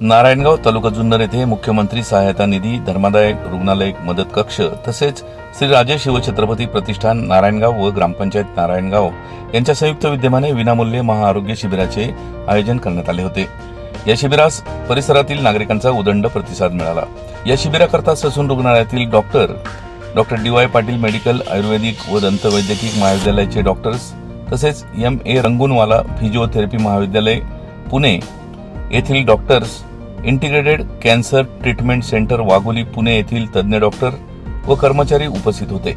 नारायणगाव तालुका जुन्नर येथे मुख्यमंत्री सहायता निधी धर्मादाय रुग्णालय मदत कक्ष तसेच श्री राजे शिवछत्रपती प्रतिष्ठान नारायणगाव व ग्रामपंचायत नारायणगाव यांच्या संयुक्त विद्यमाने विनामूल्य महाआरोग्य शिबिराचे आयोजन करण्यात आले होते. या शिबिरास परिसरातील नागरिकांचा उदंड प्रतिसाद मिळाला. या शिबिराकरता ससून रुग्णालयातील doctor doctor D Y Patil medical Ayurvedic व दंतवैद्यकीय महाविद्यालयाचे डॉक्टर्स तसेच एम ए रंगूनवाला फिजिओथेरपी महाविद्यालय पुणे येथील doctors integrated cancer treatment centre Wagholi Pune येथील तज्ज्ञ डॉक्टर व कर्मचारी उपस्थित होते.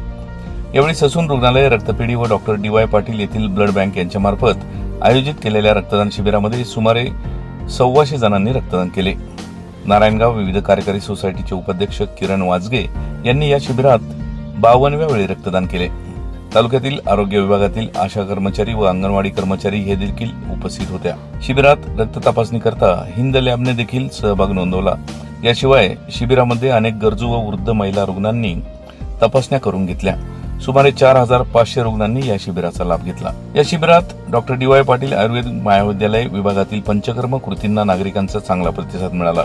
यावेळी ससून रुग्णालय रक्तपेढी व डॉक्टर डी वाय पाटील येथील ब्लड बँक यांच्यामार्फत आयोजित केलेल्या रक्तदान शिबिरामध्ये सुमारे सव्वाशे जणांनी रक्तदान केले. नारायणगाव विविध कार्यकारी सोसायटीचे उपाध्यक्ष किरण वाजगे यांनी या शिबिरात बावनव्या वेळी रक्तदान केले. तालुक्यातील आरोग्य विभागातील आशा कर्मचारी व अंगणवाडी कर्मचारी हे देखील उपस्थित होत्या. शिबिरात रक्त तपासणी करता हिंद लॅबने देखील सहभाग नोंदवला. याशिवाय शिबिरामध्ये अनेक गरजू व वृद्ध महिला रुग्णांनी तपासण्या करून घेतल्या. सुमारे चार हजार पाचशे रुग्णांनी या शिबिराचा लाभ घेतला. या शिबिरात doctor D Y Patil Ayurveda महाविद्यालय विभागातील पंचकर्म कृतींना नागरिकांचा चांगला प्रतिसाद मिळाला.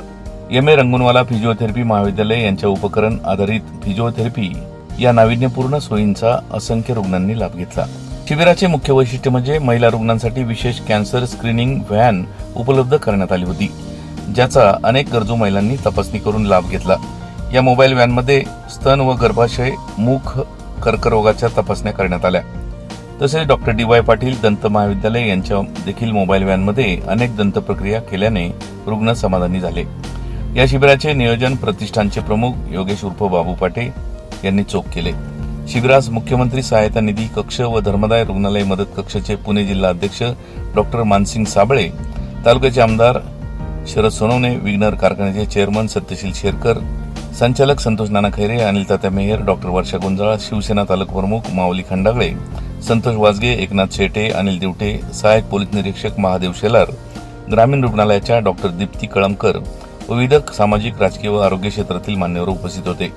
एम ए रंगूनवाला फिजिओथेरपी महाविद्यालय यांच्या उपकरण आधारित फिजिओथेरपी या नाविन्यपूर्ण सोयींचा असंख्य रुग्णांनी लाभ घेतला. शिबिराचे मुख्य वैशिष्ट्य म्हणजे महिला रुग्णांसाठी विशेष कॅन्सर स्क्रीनिंग व्हॅन उपलब्ध करण्यात आली होती ज्याचा अनेक गरजू महिलांनी तपासणी करून लाभ घेतला. या मोबाईल व्हॅनमध्ये स्तन व गर्भाशय मुख कर्करोगाच्या तपासण्या करण्यात आल्या. तसेच डॉक्टर डी. वाय. पाटील दंत महाविद्यालय यांच्या देखील मोबाईल व्हॅनमध्ये अनेक दंत प्रक्रिया केल्याने रुग्ण समाधानी झाले. या शिबिराचे नियोजन प्रतिष्ठानचे प्रमुख योगेश उर्फ बाबू पाटे यांनी चोख केले. शिबिरास मुख्यमंत्री सहायता निधी कक्ष व धर्मदाय रुग्णालय मदत कक्षाचे पुणे जिल्हा अध्यक्ष डॉक्टर मानसिंग साबळे तालुक्याचे आमदार शरद सोनवणे विग्नर कारखान्याचे चेअरमन सत्यशील शेरकर संचालक संतोष नाना खैरे अनिल तात्या मेहर डॉक्टर वर्षा गुंजाळा शिवसेना तालुका प्रमुख माऊली खंडागळे संतोष वाजगे एकनाथ शेटे अनिल दिवटे सहायक पोलीस निरीक्षक महादेव शेलार ग्रामीण रुग्णालयाच्या डॉक्टर दीप्ती कळमकर व विविध सामाजिक राजकीय व आरोग्य क्षेत्रातील मान्यवर उपस्थित होते.